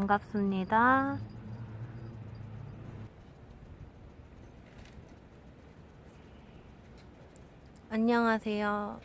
반갑습니다. 안녕하세요.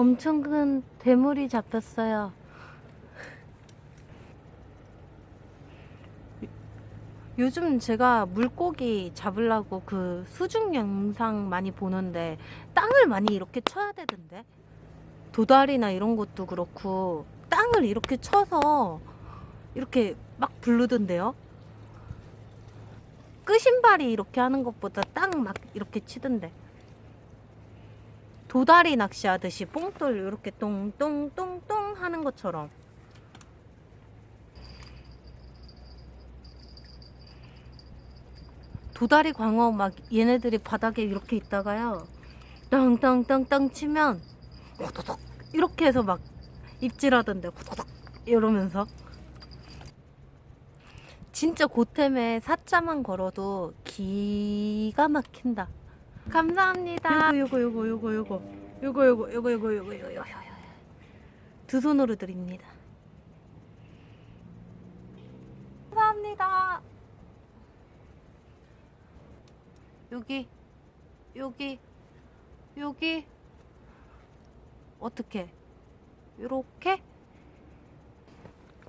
엄청 큰 대물이 잡혔어요. 요즘 제가 물고기 잡으려고 그 수중 영상 많이 보는데 땅을 많이 이렇게 쳐야 되던데 도다리나 이런 것도 그렇고 땅을 이렇게 쳐서 이렇게 막 부르던데요. 끄신발이 이렇게 하는 것보다 땅 막 이렇게 치던데. 도다리 낚시하듯이 뽕돌 이렇게 똥똥똥똥 하는 것처럼. 도다리 광어 막 얘네들이 바닥에 이렇게 있다가요. 땅땅땅땅 치면 호도독 이렇게 해서 막 입질하던데 호도독 이러면서. 진짜 고템에 사자만 걸어도 기가 막힌다 감사합니다. 요거 요거 요거 요거 요거 요거 요거 요거 요거 요거 요거 두 손으로 드립니다. 감사합니다. 여기 여기 여기 어떻게 요렇게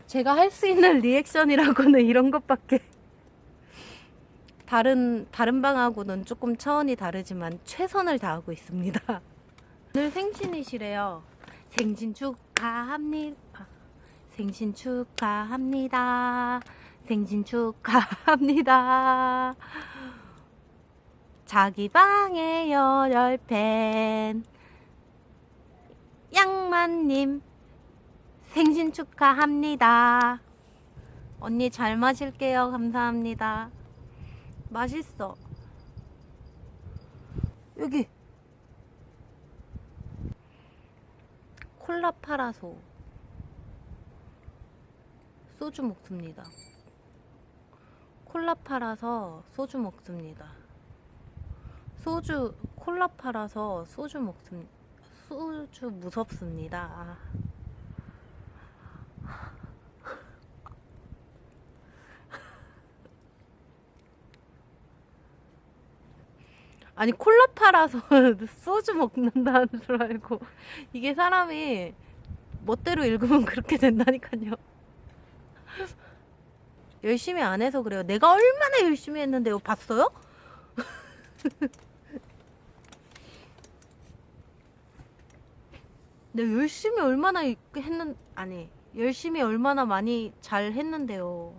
제가 할 수 있는 리액션이라고는 이런 것밖에 다른 다른 방하고는 조금 차원이 다르지만 최선을 다하고 있습니다. 오늘 생신이시래요. 생신 축하합니다. 생신 축하합니다. 생신 축하합니다. 자기 방에 열혈팬 양만님 생신 축하합니다. 언니 잘 마실게요. 감사합니다. 맛있어. 여기 콜라 팔아서 소주 먹습니다. 콜라 팔아서 소주 먹습니다. 소주 콜라 팔아서 소주 먹습니다. 소주 무섭습니다. 아. 아니 콜라 팔아서 소주 먹는다는 줄 알고 이게 사람이 멋대로 읽으면 그렇게 된다니까요. 열심히 안 해서 그래요. 내가 얼마나 열심히 했는데요. 봤어요? 내가 열심히 얼마나 했는 아니 열심히 얼마나 많이 잘 했는데요.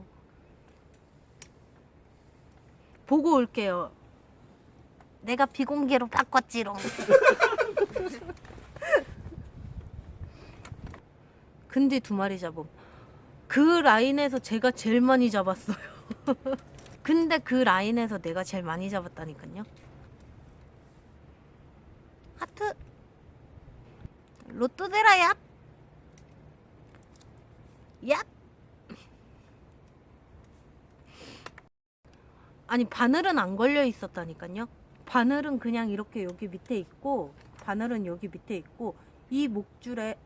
보고 올게요. 내가 비공개로 바꿨지롱. 근데 두 마리 잡음. 그 라인에서 제가 제일 많이 잡았어요. 근데 그 라인에서 내가 제일 많이 잡았다니까요. 하트. 로또데라 얍. 얍. 아니 바늘은 안 걸려 있었다니까요. 바늘은 그냥 이렇게 여기 밑에 있고 바늘은 여기 밑에 있고 이 목줄에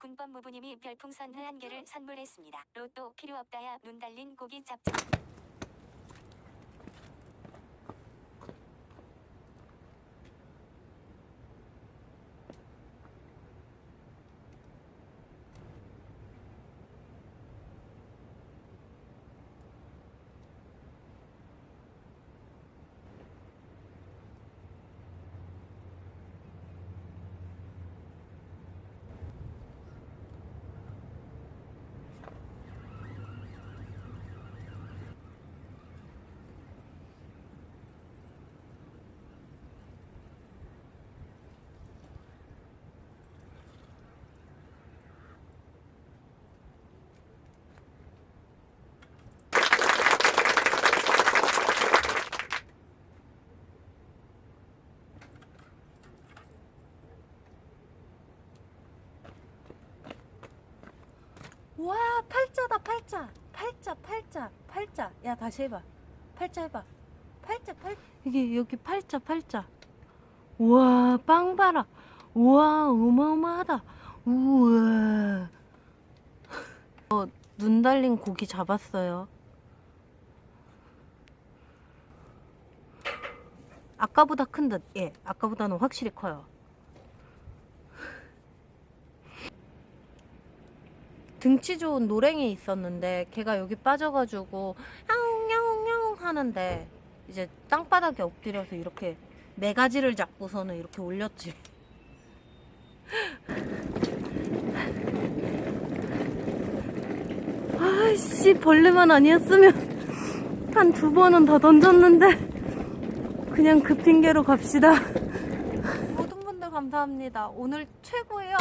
군법무부님이 별풍선 한 개를 선물했습니다. 로또 필요 없다야 눈 달린 고기 잡자. 팔자, 팔자, 팔자, 팔자. 야, 다시 해봐. 팔자 해봐. 팔자, 팔. 이게 여기 팔자, 팔자. 우와, 빵 봐라. 우와, 어마어마하다. 우와. 어, 눈 달린 고기 잡았어요. 아까보다 큰 듯. 예, 아까보다는 확실히 커요. 등치 좋은 노랭이 있었는데 걔가 여기 빠져가지고 야옹야옹야옹 하는데 이제 땅바닥에 엎드려서 이렇게 네 가지를 잡고서는 이렇게 올렸지. 아이씨 벌레만 아니었으면 한 두 번은 더 던졌는데 그냥 그 핑계로 갑시다. 모든 분들 감사합니다. 오늘 최고예요.